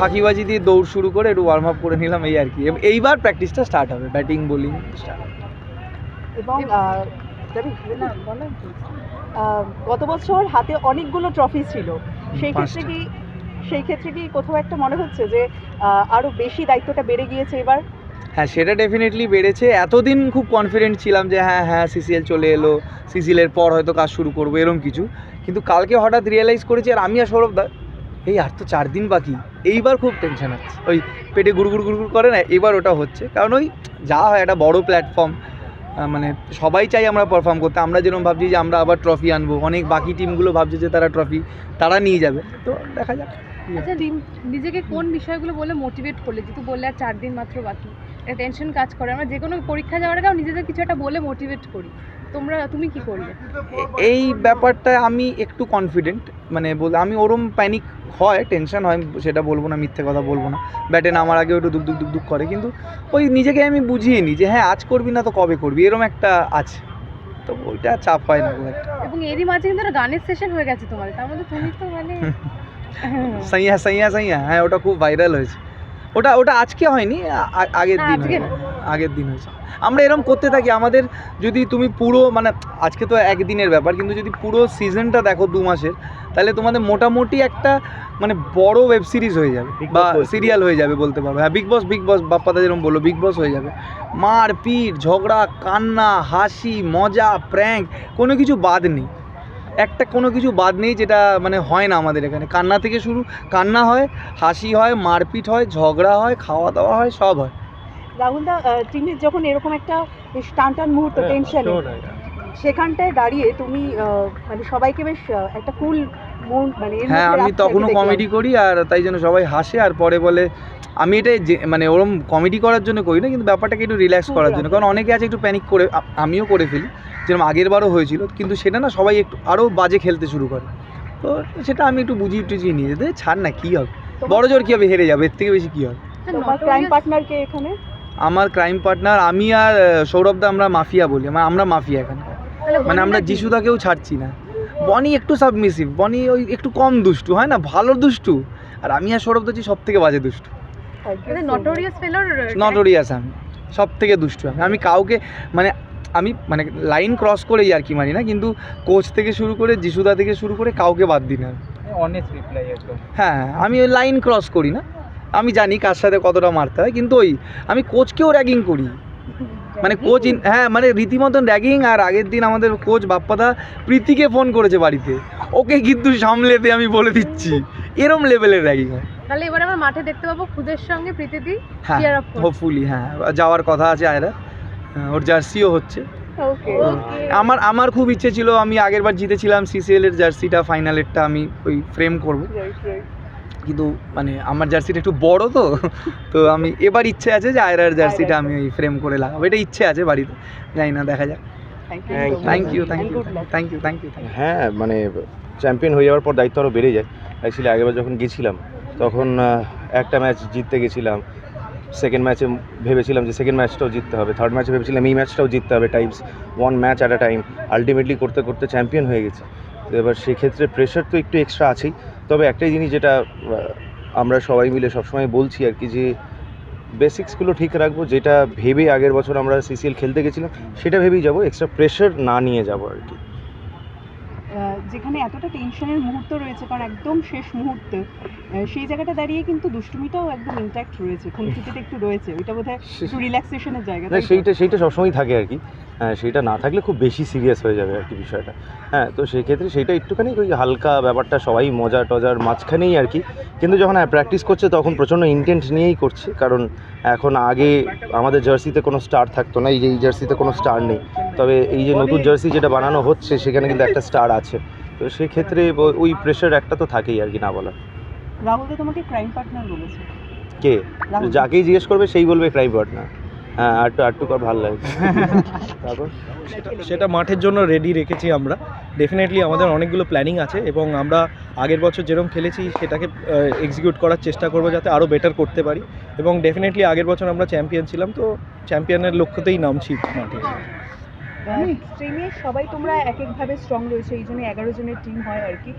ফাঁকিবাজি দিয়ে দৌড় শুরু করে একটু ওয়ার্ম আপ করে নিলাম এই আর কি। এইবার প্র্যাকটিসটা স্টার্ট হবে ব্যাটিং বোলিং স্টার্ট এবং গত বছর হাতে অনেকগুলো ট্রফি ছিল। সেই ক্ষেত্রে কি সেই ক্ষেত্রে কি কোথাও একটা মনে হচ্ছে যে আরও বেশি দায়িত্বটা বেড়ে গিয়েছে এবার? হ্যাঁ সেটা ডেফিনেটলি বেড়েছে। এতদিন খুব কনফিডেন্ট ছিলাম যে হ্যাঁ হ্যাঁ সিসিএল চলে এলো সিসিএলের পর হয়তো কাজ শুরু করব এরকম কিছু। কিন্তু কালকে হঠাৎ রিয়েলাইজ করেছি আর আমি আর সৌরভ দা এই আর তো চার দিন বাকি। এইবার খুব টেনশন হচ্ছে ওই পেটে গুড় গুড় গুড় করে না, এবার ওটা হচ্ছে। কারণ ওই যা হয়, একটা বড় প্ল্যাটফর্ম মানে সবাই চাই আমরা পারফর্ম করতে। আমরা যেরকম ভাবছি যে আমরা আবার ট্রফি আনব, অনেক বাকি টিমগুলো ভাবছে যে তারা ট্রফি তারা নিয়ে যাবে। তো দেখা যাক। আচ্ছা নিজেকে কোন বিষয়গুলো বলে মোটিভেট করলে? যেহেতু বললে আর চার দিন মাত্র বাকি টেনশন কাজ করে। আমরা যে কোনো পরীক্ষা যাওয়ার আগেও নিজেদের কিছু একটা বলে মোটিভেট করি। তোমরা তুমি কি করলে এই ব্যাপারটা আমি একটু কনফিডেন্ট মানে বল আমি ওরম প্যানিক হয় টেনশন হয় সেটা বলব না মিথ্যে কথা বলব না। ব্যাটে নামার আগেও একটু দুক দুক দুক দুক করে। কিন্তু ওই নিজেকে আমি বুঝিয়ে নিই যে হ্যাঁ আজ করবি না তো কবে করবি? এরম একটা আছে। তো ওইটা চাপ হয় না একটা। এবং এরই মাঝে কিন্তু একটা গানের সেশন হয়ে গেছে তোমাদের তার মধ্যে তুমি তো মানে সাইয়া সাইয়া সাইয়া। হ্যাঁ ওটা খুব ভাইরাল হয়েছে। ওটা ওটা আজকে হয়নি আগের দিন। আগের দিন হয়েছে। আমরা এরকম করতে থাকি আমাদের যদি তুমি পুরো মানে আজকে তো একদিনের ব্যাপার কিন্তু যদি পুরো সিজনটা দেখো দু মাসের তাহলে তোমাদের মোটামুটি একটা মানে বড় ওয়েব সিরিজ হয়ে যাবে বা সিরিয়াল হয়ে যাবে বলতে পারো। হ্যাঁ বিগ বস বিগ বস বাপ্পাদা যেরকম বলল বিগ বস হয়ে যাবে। মার পিট ঝগড়া কান্না হাসি মজা প্র্যাঙ্ক কোনো কিছু বাদ নেই। একটা কোনো কিছু বাদ নেই যেটা মানে হয় না আমাদের এখানে। কান্না থেকে শুরু কান্না হয় হাসি হয় মারপিট হয় ঝগড়া হয় খাওয়া দাওয়া হয় সব হয়। রাহুল দা টিমের যখন এরকম একটা বেশ টান টান মুহূর্ত হ্যাঁ, টেনশন সেখানটায় দাঁড়িয়ে তুমি মানে সবাইকে বেশ একটা কুল মানে হ্যাঁ আমি তখনও কমেডি করি আর তাই জন্য সবাই হাসে আর পরে বলে আমি এটাই যে মানে ওরম কমেডি করার জন্য করি না কিন্তু ব্যাপারটাকে একটু রিল্যাক্স করার জন্য। কারণ অনেকে আছে একটু প্যানিক করে আমিও করে ফেলি যেরকম আগের বারও হয়েছিল কিন্তু সেটা না সবাই একটু আরও বাজে খেলতে শুরু করে। তো সেটা আমি একটু বুঝিয়ে টুজিয়ে নিয়ে যেতে ছাড় না কী হবে? বড় জোর কী হবে হেরে যাবে এর থেকে বেশি কী হবে? ক্রাইম পার্টনারকে এখানে? আমার ক্রাইম পার্টনার আমি আর সৌরভদা আমরা মাফিয়া বলি মানে আমরা মাফিয়া এখানে। মানে আমরা যিশুদাকেও ছাড়ছি না। বনি একটু সাবমিসিভ বনি ওই একটু কম দুষ্টু হয় না? ভালো দুষ্টু। আর আমি আর সৌরভ হচ্ছি সব থেকে বাজে দুষ্টু। নটোরিয়াস আমি সব থেকে দুষ্টু আমি। আমি কাউকে মানে আমি মানে লাইন ক্রস করেই আর কি মানি না কিন্তু কোচ থেকে শুরু করে যিশুদা থেকে শুরু করে কাউকে বাদ দিই না আমি। অনেস্ট রিপ্লাই একদম। হ্যাঁ হ্যাঁ, আমি ওই লাইন ক্রস করি না। আমি জানি কার সাথে কতটা মারতে হয় কিন্তু ওই আমি কোচকেও র্যাগিং করি। মানে কোচ হ্যাঁ মানে রীতিমতন র্যাগিং আর আগের দিন আমাদের কোচ বাপ্পাদা প্রীতিকে ফোন করেছে বাড়িতে। ওকে কিন্তু সামলেতে আমি বলে দিচ্ছি। এরম লেভেলের র্যাগিং হয়। তাহলে এবার আমরা মাঠে দেখতে পাবো খুদের সঙ্গে প্রীতিদি হ্যাঁ। হোপফুলি হ্যাঁ যাওয়ার কথা আছে আয়রা। হ্যাঁ, ওর জার্সিও হচ্ছে। আমার আমার খুব ইচ্ছে ছিল আমি আগের বার জিতেছিলাম সিসিএল এর জার্সিটা ফাইনালেরটা আমি ওই ফ্রেম করব। কিন্তু মানে আমার জার্সিটা একটু বড় তো তো আমি এবার ইচ্ছে আছে যে আয়রার জার্সিটা আমি ওই ফ্রেম করে লাগাবো। এটা ইচ্ছে আছে বাড়িতে জানি না দেখা যাক। Thank you thank you thank you thank you হ্যাঁ মানে চ্যাম্পিয়ন হয়ে যাওয়ার পর দায়িত্ব আরও বেড়ে যায়। অ্যাকচুয়ালি আগেরবার যখন গেছিলাম তখন একটা ম্যাচ জিততে গেছিলাম। সেকেন্ড ম্যাচে ভেবেছিলাম যে সেকেন্ড ম্যাচটাও জিততে হবে। থার্ড ম্যাচে ভেবেছিলাম এই ম্যাচটাও জিততে হবে। Times one match at a time ultimately করতে করতে চ্যাম্পিয়ন হয়ে গেছি। এবার সেক্ষেত্রে প্রেশার তো একটু এক্সট্রা আছেই। তবে একটাই জিনিস যেটা আমরা সবাই মিলে সবসময় বলছি আর কি যে বেসিক্সগুলো ঠিক রাখব যেটা ভেবে আগের বছর আমরা সিসিএল খেলতে গেছিলাম সেটা ভেবেই যাব এক্সট্রা প্রেশার না নিয়ে যাব আর কি। যেখানে এতটা টেনশনের মুহূর্ত রয়েছে কারণ একদম শেষ মুহূর্তে সেই জায়গাটা দাঁড়িয়ে কিন্তু দুষ্টুমিটাও একদম ইন্ট্যাক্ট রয়েছে খুনসুটিতে একটু রয়েছে ওইটা বোধহয় একটু রিল্যাক্সেশনের জায়গা সেইটা সেইটা সবসময় থাকে আর কি। হ্যাঁ সেইটা না থাকলে খুব বেশি সিরিয়াস হয়ে যাবে আর কি বিষয়টা। হ্যাঁ তো সেই ক্ষেত্রে সেইটা একটুখানি ওই হালকা ব্যাপারটা সবাই মজা টজার মাঝখানেই আর কি। কিন্তু যখন প্র্যাকটিস করছে তখন প্রচণ্ড ইন্টেন্ট নিয়েই করছে। কারণ এখন আগে আমাদের জার্সিতে কোনো স্টার থাকতো না এই যে এই জার্সিতে কোনো স্টার নেই। তবে এই যে নতুন জার্সি যেটা বানানো হচ্ছে সেখানে কিন্তু একটা স্টার আছে। তো সেক্ষেত্রে ওই প্রেশার একটা তো থাকেই আর কি না বলা রাহুল তো তোমাকে ক্রাইম পার্টনার বলেছে। কে। যাকেই জিজ্ঞেস করবে সেই বলবে ক্রাইম পার্টনার হ্যাঁ আটটু আটটু কর ভালো লাগে। তারপর? সেটা মাঠের জন্য রেডি রেখেছি আমরা। ডেফিনেটলি আমাদের অনেকগুলো প্ল্যানিং আছে এবং আমরা আগের বছর যেরকম খেলেছি সেটাকে এক্সিকিউট করার চেষ্টা করব যাতে আরও বেটার করতে পারি। এবং ডেফিনেটলি আগের বছর আমরা চ্যাম্পিয়ন ছিলাম তো চ্যাম্পিয়নের লক্ষ্যতেই নামছি মাঠে। স্ট্রিমে সবাই তোমরা এক একভাবে স্ট্রং রয়েছে এই জন্য এগারো জনের টিম হয় আর কি।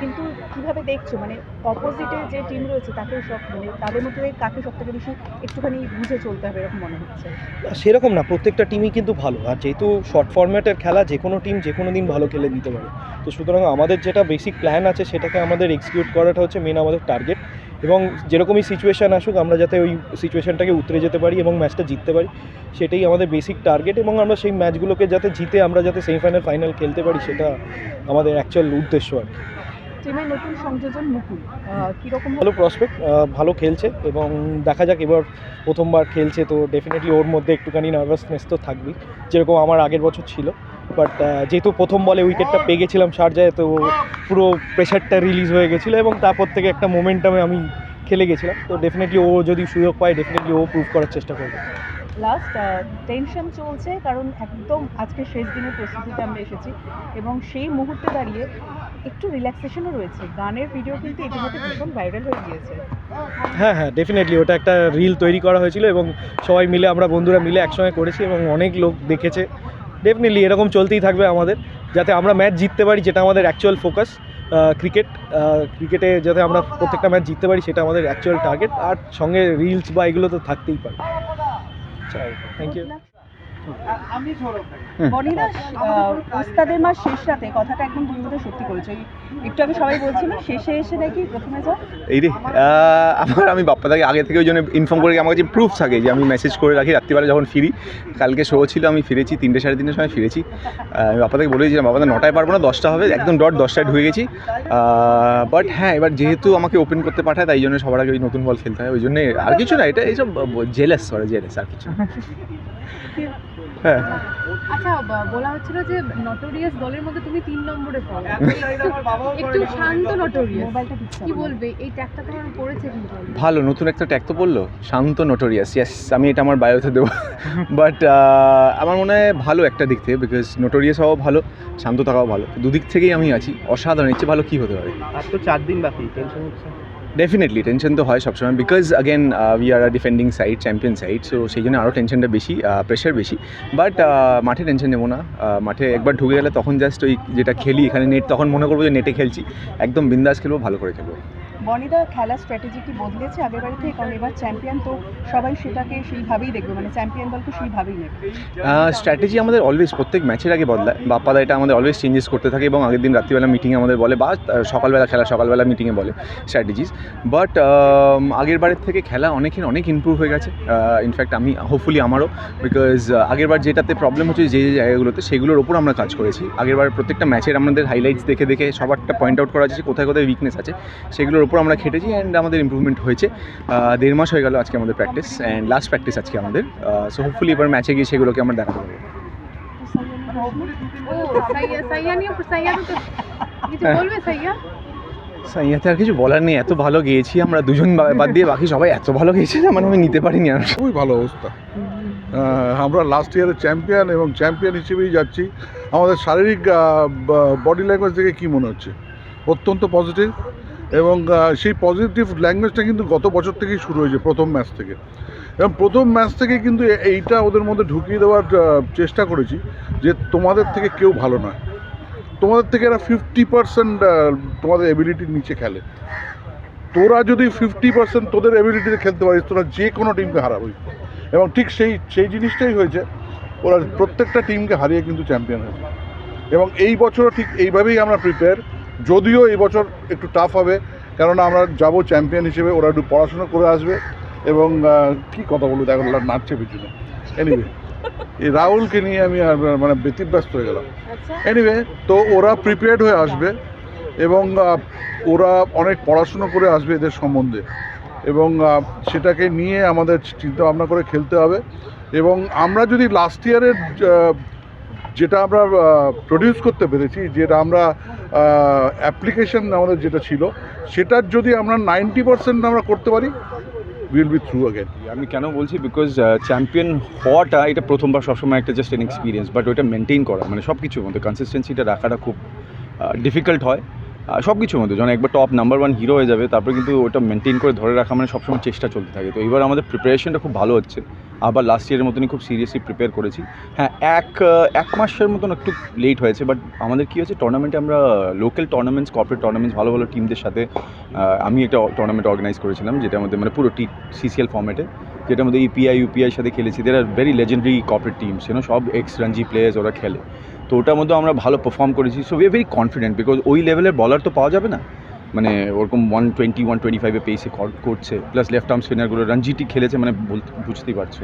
কিন্তু কীভাবে দেখছ? মানে অপোজিটে যে টিম রয়েছে তাকে সব মানে তাদের মধ্যে কাকে সব থেকে বেশি একটুখানি বুঝে চলতে হবে এরকম মনে হচ্ছে? সেরকম না প্রত্যেকটা টিমই কিন্তু ভালো। আর যেহেতু শর্ট ফরম্যাটের খেলা যে কোনো টিম যে কোনো দিন ভালো খেলে দিতে পারে। তো সুতরাং আমাদের যেটা বেসিক প্ল্যান আছে সেটাকে আমাদের এক্সিকিউট করাটা হচ্ছে মেন আমাদের টার্গেট এবং যেরকমই সিচুয়েশান আসুক আমরা যাতে ওই সিচুয়েশানটাকে উতরে যেতে পারি এবং ম্যাচটা জিততে পারি সেটাই আমাদের বেসিক টার্গেট এবং আমরা সেই ম্যাচগুলোকে যাতে জিতে আমরা যাতে সেমিফাইনাল ফাইনাল খেলতে পারি সেটা আমাদের অ্যাকচুয়াল উদ্দেশ্য আর কি। টিমের নতুন সংযোজন মুকুল আহ, ভালো প্রসপেক্ট ভালো খেলছে এবং দেখা যাক এবার প্রথমবার খেলছে তো ডেফিনেটলি ওর মধ্যে একটুখানি নার্ভাসনেস তো থাকবেই যেরকম আমার আগের বছর ছিল বাট যেহেতু প্রথম বলে উইকেটটা পেয়ে গেছিলাম শারজায় তো পুরো প্রেশারটা রিলিজ হয়ে গেছিল এবং তারপর থেকে একটা মোমেন্টামে আমি খেলে গেছিলাম। তো ডেফিনেটলি ও যদি সুযোগ পায় ডেফিনেটলি ও প্রুভ করার চেষ্টা করবে। লাস্ট টেনশন চলছে কারণ একদম আজকে শেষ দিনের প্রস্তুতিতে আমরা এসেছি এবং সেই মুহূর্তে দাঁড়িয়ে একটু রিল্যাক্সেশনও রয়েছে। গানের ভিডিও কিন্তু ইতিমধ্যে ভীষণ ভাইরাল হয়ে গিয়েছে। হ্যাঁ হ্যাঁ ডেফিনেটলি ওটা একটা রিল তৈরি করা হয়েছিল এবং সবাই মিলে আমরা বন্ধুরা মিলে একসঙ্গে করেছি এবং অনেক লোক দেখেছে। ডেফিনেটলি এরকম চলতেই থাকবে আমাদের, যাতে আমরা ম্যাচ জিততে পারি যেটা আমাদের অ্যাকচুয়াল ফোকাস ক্রিকেট ক্রিকেটে যাতে আমরা প্রত্যেকটা ম্যাচ জিততে পারি সেটা আমাদের অ্যাকচুয়াল টার্গেট আর সঙ্গে রিলস বা এগুলো তো থাকতেই পারে। থ্যাংক ইউ বনিদা ওস্তাদের মাস শেষ রাতে কথাটা একদম তুমি বোধহয় সত্যি করেছ। এই একটু আগে সবাই বলছিল শেষে এসে দেখি প্রথমে যাও। এই রে আমার আমি বাপ্পাদাকে আগে থেকে ওই জন্য ইনফর্ম করে আমার কাছে প্রুফ থাকে যে আমি মেসেজ করে রাখি রাত্রিবেলা যখন ফিরি। কালকে শো ছিল আমি ফিরেছি তিনটে সাড়ে তিনটের সময় ফিরেছি। আমি বাপ্পাদাকে বলে দিয়েছিলাম বাপ্পাদা নটায় পারব না দশটা হবে একদম ডট দশটায় ঢুকে গেছি। বাট হ্যাঁ এবার যেহেতু আমাকে ওপেন করতে পাঠায় তাই জন্য সবার আগে ওই নতুন বল খেলতে হয়। ওই জন্য আর কিছু না এটা এইসব জেলেস করে জেলেস আর কিছু না। হ্যাঁ। আচ্ছা বলা হচ্ছিল যে নটোরিয়াস দলের মধ্যে তুমি তিন নম্বরে পড়ো। একটু শান্ত নটোরিয়াস মোবাইলটা কি বলবে? এই ট্যাগটা তোমার পড়েছে কিন্তু। ভালো নতুন একটা ট্যাগ তো বলল শান্ত নটোরিয়াস ইয়াস আমি এটা আমার বায়োতে দেবো। বাট আমার মনে হয় ভালো একটা দিক থেকে বিকজ নোটোরিয়াস হওয়াও ভালো শান্ত থাকাও ভালো। দুদিক থেকেই আমি আছি। অসাধারণ ইচ্ছে ভালো কী হতে পারে? আর তো চার দিন বাকি টেনশন হচ্ছে। ডেফিনেটলি টেনশন তো হয় সবসময় because again we are a defending side champion side so সেই জন্য আরও টেনশনটা বেশি প্রেশার বেশি। বাট মাঠে টেনশন নেব না। মাঠে একবার ঢুকে গেলে তখন জাস্ট ওই যেটা খেলি এখানে নেট তখন মনে করব যে নেটে খেলছি। একদম বিন্দাস খেলব, ভালো করে খেলব। বনিদা খেলার স্ট্র্যাটেজি কি বদলেছে আগের বাড়ি থেকে? কারণ এবার চ্যাম্পিয়ন তো সবাই সেটাকে সেইভাবেই দেখবে মানে চ্যাম্পিয়ন দলকে সেইভাবেই নেবে। স্ট্র্যাটেজি আমাদের অলওয়েজ প্রত্যেক ম্যাচের আগে বদলায়। বাপ্পাদা এটা আমাদের অলওয়েজ চেঞ্জেস করতে থাকে এবং আগের দিন রাত্রিবেলা মিটিংয়ে আমাদের বলে বা সকালবেলা খেলা, সকালবেলা মিটিংয়ে বলে স্ট্র্যাটেজিস বাট আগের বারের থেকে খেলা অনেকের অনেক ইমপ্রুভ হয়ে গেছে। ইনফ্যাক্ট আমি হোপফুলি আমারও বিকজ আগের বার যেটাতে প্রবলেম হচ্ছে যে যে জায়গাগুলোতে, সেগুলোর ওপর আমরা কাজ করেছি। আগের বার প্রত্যেকটা ম্যাচের আমাদের হাইলাইটস দেখে দেখে সবারটা পয়েন্ট আউট করা আছে যে কোথায় কোথায় উইকনেস আছে। সেগুলোর ওপর আমরা খেটেছি অ্যান্ড আমাদের ইমপ্রুভমেন্ট হয়েছে। দেড় মাস হয়ে গেল আজকে আমাদের প্র্যাকটিস অ্যান্ড লাস্ট প্র্যাকটিস আজকে আমাদের। সো হোপফুলি এবার ম্যাচে গিয়ে সেগুলোকে আমরা দেখাতে পারব। ও সাইয়া সাইয়া নিয়ে সাইয়া তো কিছু বলবে সাইয়া? সাইয়াতে আর কিছু বলার নেই এত ভালো গিয়েছি আমরা দুজন বাদ দিয়ে বাকি সবাই এত ভালো গিয়েছে যে মানে আমি নিতে পারিনি আর। খুবই ভালো অবস্থা। আমরা লাস্ট ইয়ারের চ্যাম্পিয়ন এবং চ্যাম্পিয়ন হিসেবেই যাচ্ছি। আমাদের শারীরিক বডি ল্যাঙ্গুয়েজ থেকে কী মনে হচ্ছে? অত্যন্ত পজিটিভ এবং সেই পজিটিভ ল্যাঙ্গুয়েজটা কিন্তু গত বছর থেকেই শুরু হয়েছে, প্রথম ম্যাচ থেকে। এবং প্রথম ম্যাচ থেকে কিন্তু এইটা ওদের মধ্যে ঢুকিয়ে দেওয়ার চেষ্টা করেছি যে তোমাদের থেকে কেউ ভালো নয়। তোমাদের থেকে এরা ফিফটি পার্সেন্ট তোমাদের এবিলিটির নিচে খেলে। তোরা যদি ফিফটি পার্সেন্ট তোদের এবিলিটিতে খেলতে পারিস, তোরা যে কোনো টিমকে হারাবি। এবং ঠিক সেই সেই জিনিসটাই হয়েছে, ওরা প্রত্যেকটা টিমকে হারিয়ে কিন্তু চ্যাম্পিয়ন হয়েছে। এবং এই বছরও ঠিক এইভাবেই আমরা প্রিপেয়ার যদিও এই বছর একটু টাফ হবে কেননা আমরা যাব চ্যাম্পিয়ন হিসেবে ওরা একটু পড়াশোনা করে আসবে এবং কি কথা বলব দেখো নাচছে পিছনে। এনিওয়ে এই রাহুলকে নিয়ে আমি মানে ব্যতিব্যস্ত হয়ে গেলাম। আচ্ছা। এনিওয়ে তো ওরা প্রিপেয়ার্ড হয়ে আসবে এবং ওরা অনেক পড়াশুনো করে আসবে এদের সম্বন্ধে। এবং সেটাকে নিয়ে আমাদের চিন্তা ভাবনা করে খেলতে হবে। এবং আমরা যদি লাস্ট ইয়ারের যেটা আমরা প্রডিউস করতে পেরেছি, যেটা আমরা অ্যাপ্লিকেশন আমাদের যেটা ছিল, সেটার যদি আমরা নাইনটি পার্সেন্ট আমরা করতে পারি উইল বি থ্রু অ্যাগেন আমি কেন বলছি? বিকজ চ্যাম্পিয়ন হওয়াটা, এটা প্রথমবার সবসময় একটা জাস্ট এন এক্সপিরিয়েন্স বাট ওইটা মেনটেন করা মানে সব কিছুর মধ্যে কনসিস্টেন্সিটা রাখাটা খুব ডিফিকাল্ট হয়। সব কিছুর মধ্যে যখন একবার টপ নাম্বার ওয়ান হিরো হয়ে যাবে, তারপরে কিন্তু ওটা মেনটেন করে ধরে রাখা মানে সবসময় চেষ্টা চলতে থাকে। তো এবার আমাদের প্রিপারেশনটা খুব ভালো হচ্ছে। আবার লাস্ট ইয়ারের মতনই খুব সিরিয়াসলি প্রিপেয়ার করেছি। হ্যাঁ এক এক মাসের মতন একটু লেট হয়েছে বাট আমাদের কী হয়েছে টুর্নামেন্টে আমরা লোকাল টুর্নামেন্টস কর্পোরেট টুর্নামেন্টস ভালো ভালো টিমদের সাথে আমি একটা টুর্নামেন্ট অর্গানাইজ করেছিলাম, যেটার মধ্যে মানে পুরো টি সিসিএল ফর্মেটে যেটার মধ্যে ইপিআই ইউপিআই সাথে খেলেছি। দের আর very legendary corporate teams you know সব এক্স রঞ্জি প্লেয়ার্স ওরা খেলে। তো ওটার মধ্যেও আমরা ভালো পারফর্ম করেছি। So we are very confident because ওই লেভেলের বলার তো পাওয়া যাবে না। মানে ওরকম ওয়ান টোয়েন্টি ওয়ান টোয়েন্টি ফাইভে পেসে করছে প্লাস লেফট আর্ম স্পিনারগুলো রঞ্জিটি খেলেছে মানে বুঝতেই পারছ।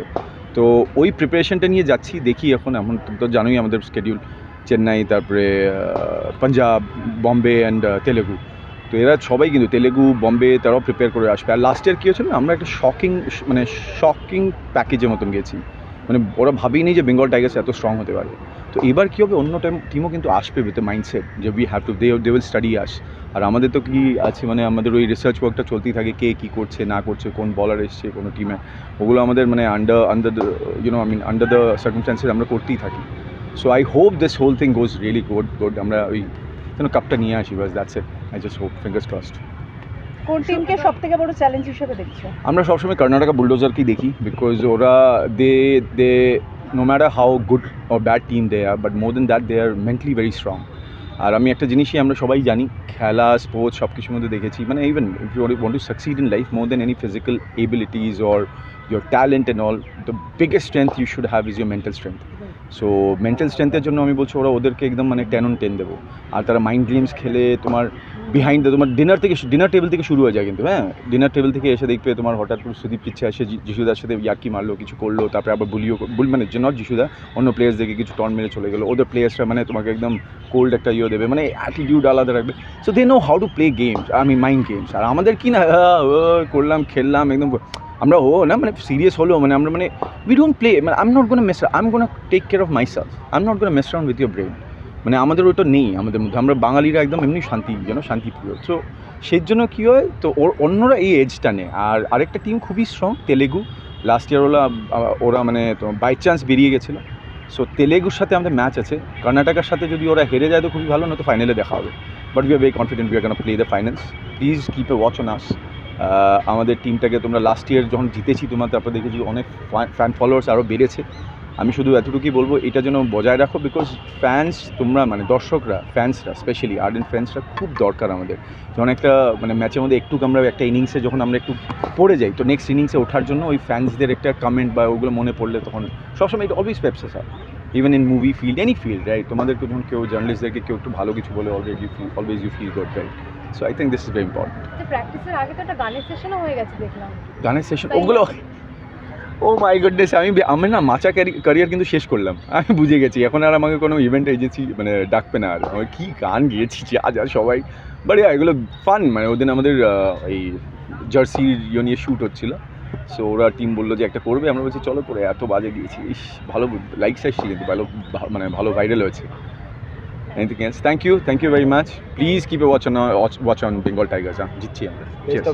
তো ওই প্রিপারেশনটা নিয়ে যাচ্ছি, দেখি এখন তুমি তো জানোই আমাদের স্কেডিউল চেন্নাই, তারপরে পাঞ্জাব, বম্বে অ্যান্ড তেলেগু। তো এরা সবাই কিন্তু তেলেগু, বম্বে, তারাও প্রিপেয়ার করে আসবে। আর লাস্ট ইয়ার কী হয়েছিল না, আমরা একটা শকিং মানে শকিং প্যাকেজের মতন গেছি। মানে ওরা ভাবেই নেই যে বেঙ্গল টাইগার্স এত স্ট্রং হতে পারে। তো এবার কী হবে? অন্য টাইম টিমও কিন্তু আসবে উইথ মাইন্ডসেট যে we have to they they will study us আর আমাদের তো কি আছে মানে আমাদের ওই রিসার্চ ওয়ার্কটা চলতেই থাকে কে কী করছে না করছে কোন বলার এসছে কোনো টিমে ওগুলো আমাদের মানে under under the you know I mean under the circumstances আমরা করতেই থাকি। So I hope this whole thing goes really good good আমরা ওই যেন কাপটা নিয়ে আসি বাস that's it I just hope fingers crossed কোন টিমকে সব থেকে বড় চ্যালেঞ্জ হিসেবে দেখছ? আমরা সবসময় কর্ণাটকা বুলডোজারকেই দেখি বিকজ ওরা they they no matter how good or bad team they are but more than that they are mentally very strong আর আমি একটা জিনিসই আমরা সবাই জানি, খেলা স্পোর্টস সব কিছুর মধ্যে দেখেছি মানে even if you want to succeed in life more than any physical abilities or your talent and all the biggest strength you should have is your mental strength so mental স্ট্রেংথের জন্য আমি বলছি ওরা ওদেরকে একদম মানে টেন অন টেন দেবো। আর তারা mind games খেলে তোমার বিহাইন্ড তোমার ডিনার থেকে ডিনার টেবিল থেকে শুরু হয়ে যায় কিন্তু হ্যাঁ? ডিনার টেবিল থেকে এসে দেখবে তোমার হঠাৎ করে সুদীপ পিচ্ছে আসে যিশুদার সাথে ইয়ার্কি মারলো, কিছু করল, তারপরে আবার বুলিও বুল মানে নট যিশুদা, অন্য প্লেয়ার্সদেরকে কিছু টর্ন মেরে চলে গেলো। ওদের প্লেয়ার্সরা মানে তোমাকে একদম কোল্ড একটা ইয়ে দেবে মানে অ্যাটিটিউড আলাদা রাখবে। So they know how to play games আমি মাইন্ড গেমস আর আমাদের কি না করলাম, খেললাম, একদম আমরা ও না মানে সিরিয়াস হলেও মানে আমরা মানে উই ডোন্ট প্লে মানে I am not gonna mess I am gonna take care of myself I am not gonna mess round with your brain মানে আমাদের ওটা নেই, আমাদের মধ্যে, আমরা বাঙালিরা একদম এমনি শান্তি যেন শান্তিপ্রিয়। সো সেই জন্য কী হয়, তো ওর, অন্যরা এই এজটা নেয়। আর আরেকটা টিম খুবই স্ট্রং তেলেগু। লাস্ট ইয়ার ওরা ওরা মানে বাই চান্স বেরিয়ে গেছিল। সো তেলেগুর সাথে আমাদের ম্যাচ আছে। কর্ণাটকার সাথে যদি ওরা হেরে যায় তো খুবই ভালো না তো ফাইনালে দেখা হবে। But we are very confident we are gonna play the finals please keep a watch on us আমাদের টিমটাকে তোমরা লাস্ট ইয়ার যখন জিতেছি তোমার তারপর দেখেছি অনেক ফ্যান ফলোয়ার্স আরও বেড়েছে। আমি শুধু এতটুকুই বলব, এটা যেন বজায় রাখো বিকজ ফ্যান্স তোমরা মানে দর্শকরা ফ্যান্সরা স্পেশালি আর্ট আর্ডেন ফ্যান্সরা খুব দরকার আমাদের। যখন একটা মানে ম্যাচের মধ্যে একটু আমরা একটা ইনিংসে যখন আমরা একটু পড়ে যাই, তো নেক্সট ইনিংসে ওঠার জন্য ওই ফ্যান্সদের একটা কমেন্ট বা ওগুলো মনে পড়লে তখন সবসময় এটা অলওয়েজ পেপসেস হয় even in movie field any field right তোমাদেরকে যখন কেউ জার্নালিস্টদেরকে কেউ একটু ভালো কিছু বলে already always you feel good right so I think this is very important প্র্যাকটিসের আগে তো একটা গানের সেশনও হয়ে গেছে দেখলাম। গানের সেশন ওগুলো ও মাই গুডনেস আমি আমি না মাচা ক্যারিয়ার কিন্তু শেষ করলাম। আমি বুঝে গেছি এখন আর আমাকে কোনো ইভেন্ট এজেন্সি মানে ডাকবে না আর। আমি কী গান গিয়েছি যা যা সবাই। বাট এগুলো ফান মানে ওদিন আমাদের এই জার্সি ইয়ে নিয়ে শ্যুট হচ্ছিল। সো ওরা টিম বলল যে একটা করবে আমরা বলছি চলো করে এত বাজে গিয়েছি। ইস ভালো লাইকস আসছি কিন্তু ভালো মানে ভালো ভাইরাল হয়েছে। Anything else thank you thank you very much please keep a watch on watch on Bengal Tigers হ্যাঁ জিতছি আমরা Cheers.